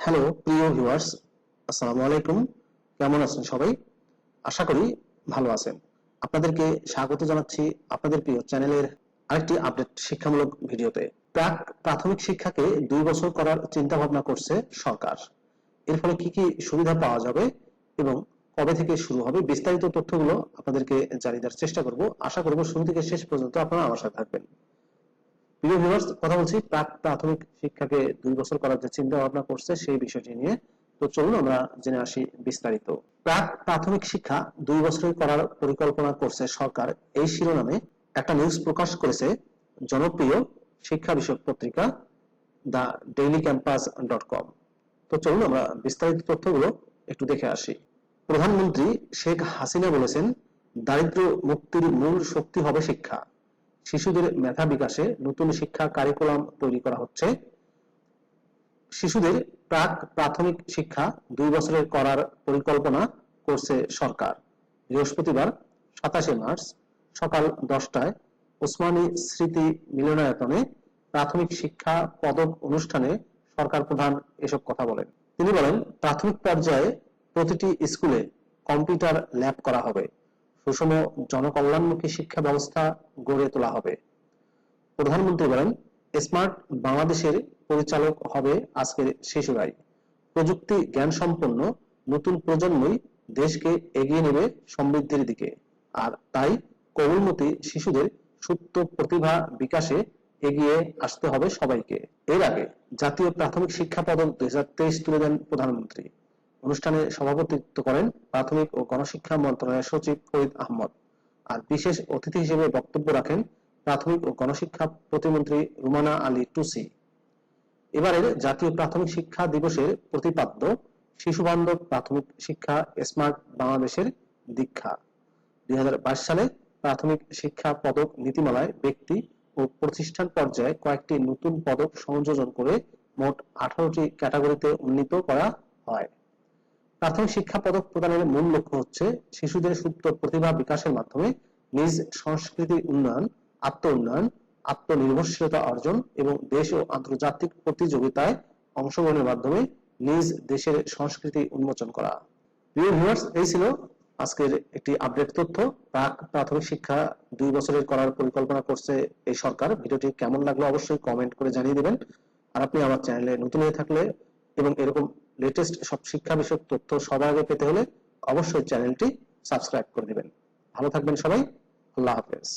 Hello প্রিয় viewers আসসালামু আলাইকুম। কেমন আছেন সবাই? আশা করি ভালো আছেন। আপনাদেরকে স্বাগত জানাচ্ছি আপনাদের প্রিয় চ্যানেলের আরেকটি আপডেট শিক্ষামূলক ভিডিওতে। প্রাক প্রাথমিক শিক্ষাকে দুই বছর করার চিন্তা ভাবনা করছে সরকার। এর ফলে কি কি সুবিধা পাওয়া যাবে এবং কবে থেকে শুরু হবে বিস্তারিত তথ্যগুলো আপনাদেরকে জানিয়ে দেওয়ার চেষ্টা করব। আশা করব শুরু থেকে শেষ পর্যন্ত আপনারা আমার সাথে থাকবেন। কথা বলছি প্রাক প্রাথমিক শিক্ষাকে দুই বছর করার যে চিন্তা ভাবনা করছে সেই বিষয়টি নিয়ে। তো চলুন আমরা জেনে আসি বিস্তারিত। প্রাক প্রাথমিক শিক্ষা দুই বছরের করার পরিকল্পনা করছে সরকার। এই শিরোনামে একটা নিউজ প্রকাশ করেছে জনপ্রিয় শিক্ষা বিষয়ক পত্রিকা the daily campus dot com তো চলুন আমরা বিস্তারিত তথ্যগুলো একটু দেখে আসি। প্রধানমন্ত্রী শেখ হাসিনা বলেছেন দারিদ্র মুক্তির মূল শক্তি হবে শিক্ষা। শিশুদের মেধা বিকাশে নতুন শিক্ষা কারিকুলাম তৈরি করা হচ্ছে। শিশুদের প্রাক প্রাথমিক শিক্ষা দুই বছরের করার পরিকল্পনা করছে সরকার। বৃহস্পতিবার সাতাশে মার্চ সকাল দশটায় ওসমানী স্মৃতি মিলনায়তনে প্রাথমিক শিক্ষা পদক অনুষ্ঠানে সরকার প্রধান এসব কথা বলেন। তিনি বলেন, প্রাথমিক পর্যায়ে প্রতিটি স্কুলে কম্পিউটার ল্যাব করা হবে। সুষম জনকল্যাণমুখী শিক্ষা ব্যবস্থা গড়ে তোলা হবে। প্রধানমন্ত্রী বলেন, স্মার্ট বাংলাদেশের পরিচালক হবে আজকের শিশুরাই। প্রযুক্তি জ্ঞান সম্পন্ন নতুন প্রজন্মই দেশকে এগিয়ে নেবে সমৃদ্ধির দিকে। আর তাই কোমলমতি শিশুদের সুপ্ত প্রতিভা বিকাশে এগিয়ে আসতে হবে সবাইকে। এর আগে জাতীয় প্রাথমিক শিক্ষা পদক দুই হাজার তেইশ তুলে দেন প্রধানমন্ত্রী। অনুষ্ঠানে সভাপতিত্ব করেন প্রাথমিক ও গণশিক্ষা মন্ত্রণালয়ের সচিব ফরিদ আহমদ। আর বিশেষ অতিথি হিসেবে বক্তব্য রাখেন প্রাথমিক ও গণশিক্ষা প্রতিমন্ত্রী রুমানা আলী টুসি। এবারের জাতীয় প্রাথমিক শিক্ষা দিবসের প্রতিপাদ্য শিশু বান্ধব প্রাথমিক শিক্ষা স্মার্ট বাংলাদেশের দীক্ষা। দুই হাজার বাইশ সালে প্রাথমিক শিক্ষা পদক নীতিমালায় ব্যক্তি ও প্রতিষ্ঠান পর্যায়ে কয়েকটি নতুন পদক সংযোজন করে মোট আঠারোটি ক্যাটাগরিতে উন্নীত করা হয়। প্রাথমিক শিক্ষা পদক প্রদানের মূল লক্ষ্য হচ্ছে শিশুদের সুপ্ত প্রতিভা বিকাশের মাধ্যমে নিজ সংস্কৃতি উন্নয়ন আত্ম উন্নয়ন আত্মনির্ভরশীলতা অর্জন এবং দেশ ও আন্তর্জাতিক প্রতিযোগিতায় অংশগ্রহণের মাধ্যমে নিজ দেশের সংস্কৃতি উন্মোচন করা। ভিউয়ার্স এই ছিল আজকের একটি আপডেট তথ্য। প্রাক প্রাথমিক শিক্ষা দুই বছরের করার পরিকল্পনা করছে এই সরকার। ভিডিওটি কেমন লাগল অবশ্যই কমেন্ট করে জানিয়ে দেবেন। আর আপনি আমার চ্যানেলে নতুন হয়ে থাকলে এবং এরকম লেটেস্ট সব শিক্ষা বিষয়ক তথ্য সবার আগে পেতে হলে অবশ্যই চ্যানেলটি সাবস্ক্রাইব করে দিবেন ভালো থাকবেন সবাই। আল্লাহ হাফেজ।